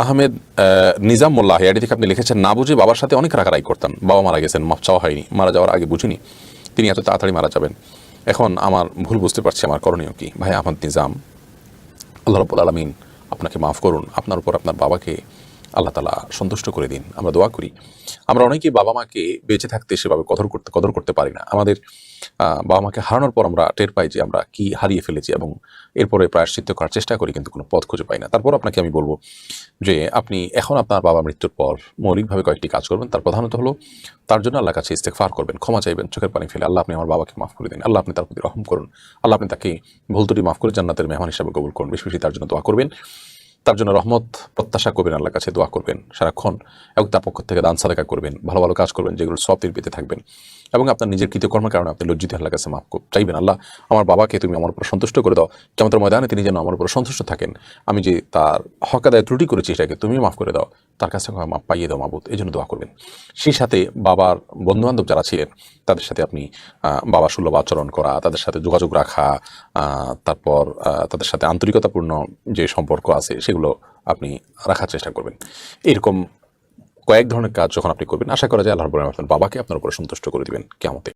আহমেদ নিজাম মোল্লাহ এটি থেকে আপনি লিখেছেন, না বুঝে বাবার সাথে অনেক রাগারাই করতাম বাবা মারা গেছেন মাপ চাওয়া হয়নি, মারা যাওয়ার আগে বুঝিনি। তিনি এত তাড়াতাড়ি মারা যাবেন। এখন আমার ভুল বুঝতে পারছি, আমার করণীয় কি? ভাই আহমদ নিজাম, আল্লাহ রবুল আলমিন আপনাকে মাফ করুন, আপনার উপর আপনার বাবাকে আল্লাহ তালা সন্তুষ্ট করে দিন। আমরা দোয়া করি। আমরা অনেকেই বাবা মাকে বেঁচে থাকতে সেভাবে কদর করতে কদর করতে পারি না। আমাদের বাবা মাকে হারানোর পর আমরা টের পাই যে আমরা কি হারিয়ে ফেলেছি এবং এরপরে প্রায়শ্চিত্ত করার চেষ্টা করি কিন্তু কোনো পথ খুঁজে পাই না। তারপর আপনাকে আমি বলব যে আপনি এখন আপনার বাবা মৃত্যুর পর মৌলিকভাবে কয়েকটি কাজ করবেন। তার প্রধানত হলো তার জন্য আল্লাহ কাছে ইস্তেকফার করবেন, ক্ষমা চাইবেন, চোখের পানি ফেলে আল্লাহ আপনি আমার বাবাকে মাফ করে দিন। আল্লাহ আপনি তার প্রতি রহম করুন। আল্লাহ আপনি তাকে ভুল ত্রুটি মাফ করে জান্নাতের মেহমান হিসাবে কবুল করুন। বেশি বেশি তার জন্য দোয়া করবেন। তার জন্য রহমত, প্রত্যাশা করবেন, আল্লাহর কাছে দোয়া করবেন সারাক্ষণ এবং তার পক্ষ থেকে দান সাদাকা করবেন, ভালো ভালো কাজ করবেন, যেগুলো সব তীর পেতে থাকবেন এবং আপনার নিজের কৃতকর্মের কারণে আপনি লজ্জিত আল্লাহর কাছে মাফ চাইবেন। আল্লাহ, আমার বাবাকে তুমি আমার উপর সন্তুষ্ট করে দাও। কেমন ময়দানে তিনি যেন আমার উপর সন্তুষ্ট থাকেন। আমি যে তার হক আদায় ত্রুটি করেছি সেটাকে তুমি মাফ করে দাও। তার কাছে মাপ পাইয়ে দাও মাবুদ। এই জন্য দোয়া করবেন। সেই সাথে বাবার বন্ধুবান্ধব যারা ছিলেন, তাদের সাথে আপনি বাবা সুলভ আচরণ করা, তাদের সাথে যোগাযোগ রাখা তারপর তাদের সাথে আন্তরিকতাপূর্ণ যে সম্পর্ক আছে সেগুলো আপনি রাখার চেষ্টা করবেন। এরকম কয়েক ধরনের কাজ যখন আপনি করবেন, আশা করা যায় আল্লাহর আপনার বাবাকে আপনার উপরে সন্তুষ্ট করে দিবেন কেমতে